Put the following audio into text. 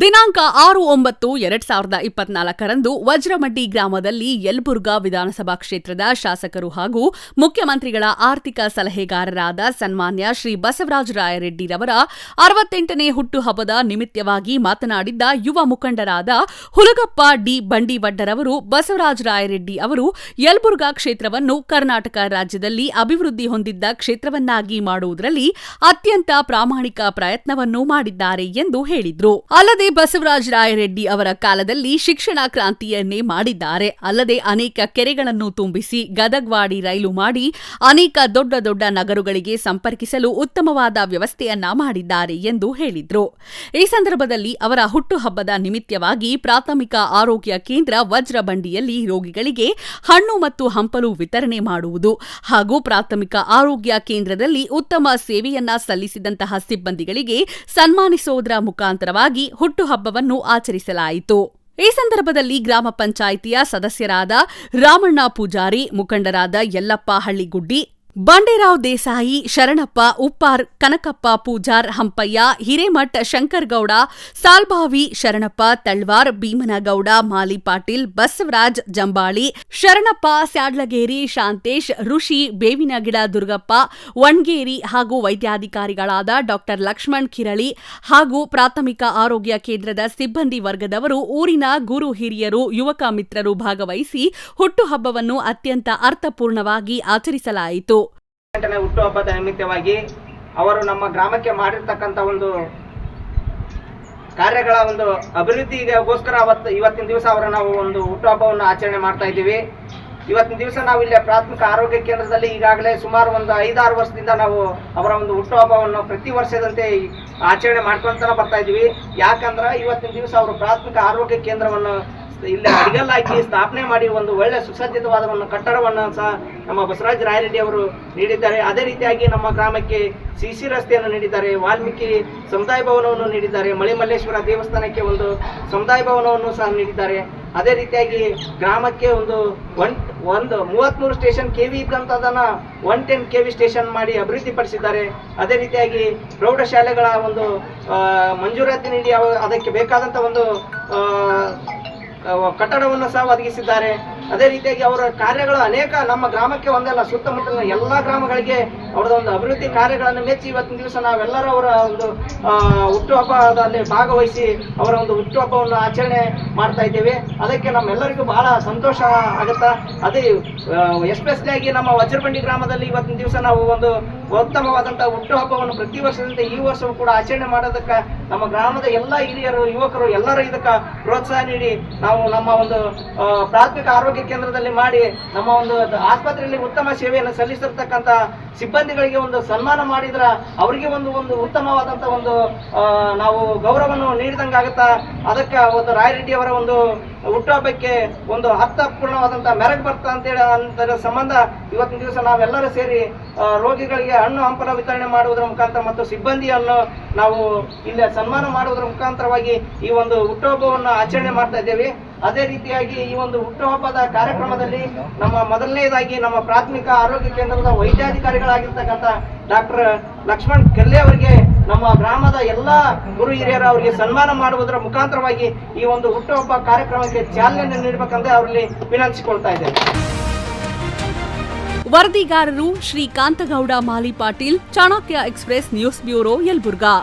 ದಿನಾಂಕ ಆರು ಒಂಬತ್ತು ಎರಡ್ ಸಾವಿರದ ಇಪ್ಪತ್ನಾಲ್ಕರಂದು ವಜ್ರಮಡ್ಡಿ ಗ್ರಾಮದಲ್ಲಿ ಯಲ್ಬುರ್ಗಾ ವಿಧಾನಸಭಾ ಕ್ಷೇತ್ರದ ಶಾಸಕರು ಹಾಗೂ ಮುಖ್ಯಮಂತ್ರಿಗಳ ಆರ್ಥಿಕ ಸಲಹೆಗಾರರಾದ ಸನ್ಮಾನ್ಯ ಶ್ರೀ ಬಸವರಾಜ ರಾಯರೆಡ್ಡಿರವರ ಅರವತ್ತೆಂಟನೇ ಹುಟ್ಟುಹಬ್ಬದ ನಿಮಿತ್ತವಾಗಿ ಮಾತನಾಡಿದ್ದ ಯುವ ಮುಖಂಡರಾದ ಹುಲಗಪ್ಪ ಡಿ ಬಂಡಿವಡ್ಡರವರು, ಬಸವರಾಜ ರಾಯರೆಡ್ಡಿ ಅವರು ಯಲ್ಬುರ್ಗಾ ಕ್ಷೇತ್ರವನ್ನು ಕರ್ನಾಟಕ ರಾಜ್ಯದಲ್ಲಿ ಅಭಿವೃದ್ಧಿ ಹೊಂದಿದ್ದ ಕ್ಷೇತ್ರವನ್ನಾಗಿ ಮಾಡುವುದರಲ್ಲಿ ಅತ್ಯಂತ ಪ್ರಾಮಾಣಿಕ ಪ್ರಯತ್ನವನ್ನು ಮಾಡಿದ್ದಾರೆ ಎಂದು ಹೇಳಿದರು. ಅಲ್ಲದೆ ಬಸವರಾಜ ರಾಯರೆಡ್ಡಿ ಅವರ ಕಾಲದಲ್ಲಿ ಶಿಕ್ಷಣ ಕ್ರಾಂತಿಯನ್ನೇ ಮಾಡಿದ್ದಾರೆ. ಅಲ್ಲದೆ ಅನೇಕ ಕೆರೆಗಳನ್ನು ತುಂಬಿಸಿ ಗದಗ್ವಾಡಿ ರೈಲು ಮಾಡಿ ಅನೇಕ ದೊಡ್ಡ ದೊಡ್ಡ ನಗರಗಳಿಗೆ ಸಂಪರ್ಕಿಸಲು ಉತ್ತಮವಾದ ವ್ಯವಸ್ಥೆಯನ್ನ ಮಾಡಿದ್ದಾರೆ ಎಂದು ಹೇಳಿದ್ರು. ಈ ಸಂದರ್ಭದಲ್ಲಿ ಅವರ ಹುಟ್ಟುಹಬ್ಬದ ನಿಮಿತ್ತವಾಗಿ ಪ್ರಾಥಮಿಕ ಆರೋಗ್ಯ ಕೇಂದ್ರ ವಜ್ರಬಂಡಿಯಲ್ಲಿ ರೋಗಿಗಳಿಗೆ ಹಣ್ಣು ಮತ್ತು ಹಂಪಲು ವಿತರಣೆ ಮಾಡುವುದು ಹಾಗೂ ಪ್ರಾಥಮಿಕ ಆರೋಗ್ಯ ಕೇಂದ್ರದಲ್ಲಿ ಉತ್ತಮ ಸೇವೆಯನ್ನ ಸಲ್ಲಿಸಿದಂತಹ ಸಿಬ್ಬಂದಿಗಳಿಗೆ ಸನ್ಮಾನಿಸುವುದರ ಮುಖಾಂತರವಾಗಿ ಹುಟ್ಟುಹಬ್ಬವನ್ನು ಆಚರಿಸಲಾಯಿತು. ಈ ಸಂದರ್ಭದಲ್ಲಿ ಗ್ರಾಮ ಪಂಚಾಯಿತಿಯ ಸದಸ್ಯರಾದ ರಾಮಣ್ಣ ಪೂಜಾರಿ ಮುಖಂಡರಾದ ಯಲ್ಲಪ್ಪ ಹಳ್ಳಿಗುಡ್ಡಿ ಬಂಡೇರಾವ್ ದೇಸಾಯಿ, ಶರಣಪ್ಪ, ಉಪ್ಪಾರ್, ಕನಕಪ್ಪ ಪೂಜಾರ್, ಹಂಪಯ್ಯ, ಹಿರೇಮಠ್ ಶಂಕರ್ಗೌಡ, ಸಾಲ್ಬಾವಿ, ಶರಣಪ್ಪ ತಳ್ವಾರ್, ಭೀಮನಗೌಡ, ಮಾಲಿ ಪಾಟೀಲ್, ಬಸವರಾಜ್ ಜಂಬಾಳಿ, ಶರಣಪ್ಪ ಸ್ಯಾಡ್ಲಗೇರಿ, ಶಾಂತೇಶ್, ಋಷಿ, ಬೇವಿನಗಿಡ ದುರ್ಗಪ್ಪ, ವಣ್ಗೇರಿ ಹಾಗೂ ವೈದ್ಯಾಧಿಕಾರಿಗಳಾದ ಡಾಕ್ಟರ್ ಲಕ್ಷ್ಮಣ್ ಕಿರಳಿ ಹಾಗೂ ಪ್ರಾಥಮಿಕ ಆರೋಗ್ಯ ಕೇಂದ್ರದ ಸಿಬ್ಬಂದಿ ವರ್ಗದವರು ಊರಿನ ಗುರು ಹಿರಿಯರು, ಯುವಕ ಮಿತ್ರರು ಭಾಗವಹಿಸಿ ಹುಟ್ಟುಹಬ್ಬವನ್ನು ಅತ್ಯಂತ ಅರ್ಥಪೂರ್ಣವಾಗಿ ಆಚರಿಸಲಾಯಿತು. ಹುಟ್ಟುಹಬ್ಬದ ನಿಮಿತ್ತವಾಗಿ ಅವರು ನಮ್ಮ ಗ್ರಾಮಕ್ಕೆ ಮಾಡಿರ್ತಕ್ಕಂಥ ಒಂದು ಕಾರ್ಯಗಳ ಒಂದು ಅಭಿವೃದ್ಧಿಗೋಸ್ಕರ ಅವತ್ತು ಇವತ್ತಿನ ದಿವಸ ಅವರ ನಾವು ಒಂದು ಹುಟ್ಟುಹಬ್ಬವನ್ನು ಆಚರಣೆ ಮಾಡ್ತಾ ಇದ್ದೀವಿ. ಇವತ್ತಿನ ದಿವಸ ನಾವು ಇಲ್ಲಿ ಪ್ರಾಥಮಿಕ ಆರೋಗ್ಯ ಕೇಂದ್ರದಲ್ಲಿ ಈಗಾಗಲೇ ಸುಮಾರು ಒಂದು ಐದಾರು ವರ್ಷದಿಂದ ನಾವು ಅವರ ಒಂದು ಹುಟ್ಟುಹಬ್ಬವನ್ನು ಪ್ರತಿ ವರ್ಷದಂತೆ ಆಚರಣೆ ಮಾಡ್ಕೊಂತಾನೆ ಬರ್ತಾ ಇದ್ದೀವಿ. ಯಾಕಂದ್ರೆ ಇವತ್ತಿನ ದಿವಸ ಅವರು ಪ್ರಾಥಮಿಕ ಆರೋಗ್ಯ ಕೇಂದ್ರವನ್ನು ಇಲ್ಲಿ ಅಡಿಗಲ್ ಹಾಕಿ ಸ್ಥಾಪನೆ ಮಾಡಿ ಒಂದು ಒಳ್ಳೆ ಸುಸಜ್ಜಿತವಾದ ಒಂದು ಕಟ್ಟಡವನ್ನು ಸಹ ನಮ್ಮ ಬಸವರಾಜ ರಾಯರೆಡ್ಡಿ ಅವರು ನೀಡಿದ್ದಾರೆ. ಅದೇ ರೀತಿಯಾಗಿ ನಮ್ಮ ಗ್ರಾಮಕ್ಕೆ ಸಿ ಸಿ ರಸ್ತೆಯನ್ನು ನೀಡಿದ್ದಾರೆ, ವಾಲ್ಮೀಕಿ ಸಮುದಾಯ ಭವನವನ್ನು ನೀಡಿದ್ದಾರೆ, ಮಳಿಮಲ್ಲೇಶ್ವರ ದೇವಸ್ಥಾನಕ್ಕೆ ಒಂದು ಸಮುದಾಯ ಭವನವನ್ನು ಸಹ ನೀಡಿದ್ದಾರೆ. ಅದೇ ರೀತಿಯಾಗಿ ಗ್ರಾಮಕ್ಕೆ ಒಂದು ಒನ್, ಒಂದು ಮೂವತ್ತ್ಮೂರು station K V ಇದ್ದಂಥದನ್ನು one ten K V station ಮಾಡಿ ಅಭಿವೃದ್ಧಿಪಡಿಸಿದ್ದಾರೆ. ಅದೇ ರೀತಿಯಾಗಿ ಪ್ರೌಢಶಾಲೆಗಳ ಒಂದು ಮಂಜೂರಾತಿ ನೀಡಿ ಅವ- ಅದಕ್ಕೆ ಬೇಕಾದಂಥ ಒಂದು ಕಟ್ಟಡವನ್ನು ಸಹ ಒದಗಿಸಿದ್ದಾರೆ. ಅದೇ ರೀತಿಯಾಗಿ ಅವರ ಕಾರ್ಯಗಳು ಅನೇಕ ನಮ್ಮ ಗ್ರಾಮಕ್ಕೆ ಒಂದಲ್ಲ ಸುತ್ತಮುತ್ತಲಿನ ಎಲ್ಲ ಗ್ರಾಮಗಳಿಗೆ ಅವರದ ಒಂದು ಅಭಿವೃದ್ಧಿ ಕಾರ್ಯಗಳನ್ನು ಮೆಚ್ಚಿ ಇವತ್ತಿನ ದಿವಸ ನಾವೆಲ್ಲರೂ ಅವರ ಒಂದು ಹುಟ್ಟುಹಬ್ಬದಲ್ಲಿ ಭಾಗವಹಿಸಿ ಅವರ ಒಂದು ಹುಟ್ಟುಹಬ್ಬವನ್ನು ಆಚರಣೆ ಮಾಡ್ತಾ ಇದ್ದೇವೆ. ಅದಕ್ಕೆ ನಮ್ಮೆಲ್ಲರಿಗೂ ಬಹಳ ಸಂತೋಷ ಆಗುತ್ತಾ, ಅದೇ ಎಸ್ಪೆಷಲಿ ಆಗಿ ನಮ್ಮ ವಜ್ರಬಂಡಿ ಗ್ರಾಮದಲ್ಲಿ ಇವತ್ತಿನ ದಿವಸ ನಾವು ಒಂದು ಉತ್ತಮವಾದಂಥ ಹುಟ್ಟುಹಬ್ಬವನ್ನು ಪ್ರತಿ ವರ್ಷದಂತೆ ಈ ವರ್ಷವೂ ಕೂಡ ಆಚರಣೆ ಮಾಡೋದಕ್ಕೆ ನಮ್ಮ ಗ್ರಾಮದ ಎಲ್ಲ ಹಿರಿಯರು, ಯುವಕರು ಎಲ್ಲರೂ ಇದಕ್ಕೆ ಪ್ರೋತ್ಸಾಹ ನೀಡಿ, ನಾವು ನಮ್ಮ ಒಂದು ಪ್ರಾಥಮಿಕ ಆರೋಗ್ಯ ಕೇಂದ್ರದಲ್ಲಿ ಮಾಡಿ ನಮ್ಮ ಒಂದು ಆಸ್ಪತ್ರೆಯಲ್ಲಿ ಉತ್ತಮ ಸೇವೆಯನ್ನು ಸಲ್ಲಿಸಿರ್ತಕ್ಕಂಥ ಸಿಬ್ಬಂದಿಗಳಿಗೆ ಒಂದು ಸನ್ಮಾನ ಮಾಡಿದ್ರ ಅವರಿಗೆ ಒಂದು ಒಂದು ಉತ್ತಮವಾದಂತ ಒಂದು ನಾವು ಗೌರವವನ್ನು ನೀಡಿದಂಗಾಗುತ್ತಾ, ಅದಕ್ಕೆ ಒಂದು ರಾಯರೆಡ್ಡಿ ಅವರ ಒಂದು ಹುಟ್ಟುಹಬ್ಬಕ್ಕೆ ಒಂದು ಅರ್ಥಪೂರ್ಣವಾದಂಥ ಮೆರಗು ಬರ್ತಾ ಅಂತೇಳಿ ಅಂತ ಸಂಬಂಧ ಇವತ್ತಿನ ದಿವಸ ನಾವೆಲ್ಲರೂ ಸೇರಿ ರೋಗಿಗಳಿಗೆ ಹಣ್ಣು ಹಂಪಲ ವಿತರಣೆ ಮಾಡುವುದರ ಮುಖಾಂತರ ಮತ್ತು ಸಿಬ್ಬಂದಿಯನ್ನು ನಾವು ಇಲ್ಲಿ ಸನ್ಮಾನ ಮಾಡುವುದರ ಮುಖಾಂತರವಾಗಿ ಈ ಒಂದು ಹುಟ್ಟುಹಬ್ಬವನ್ನು ಆಚರಣೆ ಮಾಡ್ತಾ ಇದ್ದೇವೆ. ಅದೇ ರೀತಿಯಾಗಿ ಈ ಒಂದು ಹುಟ್ಟುಹಬ್ಬದ ಕಾರ್ಯಕ್ರಮದಲ್ಲಿ ನಮ್ಮ ಮೊದಲನೇದಾಗಿ ನಮ್ಮ ಪ್ರಾಥಮಿಕ ಆರೋಗ್ಯ ಕೇಂದ್ರದ ವೈದ್ಯಾಧಿಕಾರಿಗಳಾಗಿರ್ತಕ್ಕಂಥ ಡಾಕ್ಟರ್ ಲಕ್ಷ್ಮಣ್ ಕಲ್ಲೆ ಅವರಿಗೆ, ನಮ್ಮ ಗ್ರಾಮದ ಎಲ್ಲ ಗುರು ಹಿರಿಯರ ಅವರಿಗೆ ಸನ್ಮಾನ ಮಾಡುವುದರ ಮುಖಾಂತರವಾಗಿ ಈ ಒಂದು ಹುಟ್ಟುಹಬ್ಬ ಕಾರ್ಯಕ್ರಮಕ್ಕೆ ಚಾಲನೆ ನೀಡಬೇಕಂತ ಅವರಲ್ಲಿ ವಿನಂತಿಸಿಕೊಳ್ತಾ ಇದ್ದೇನೆ. ವರದಿಗಾರರು Srikantagowda, Mali Patil, Chanakya express news bureau, Yelburga.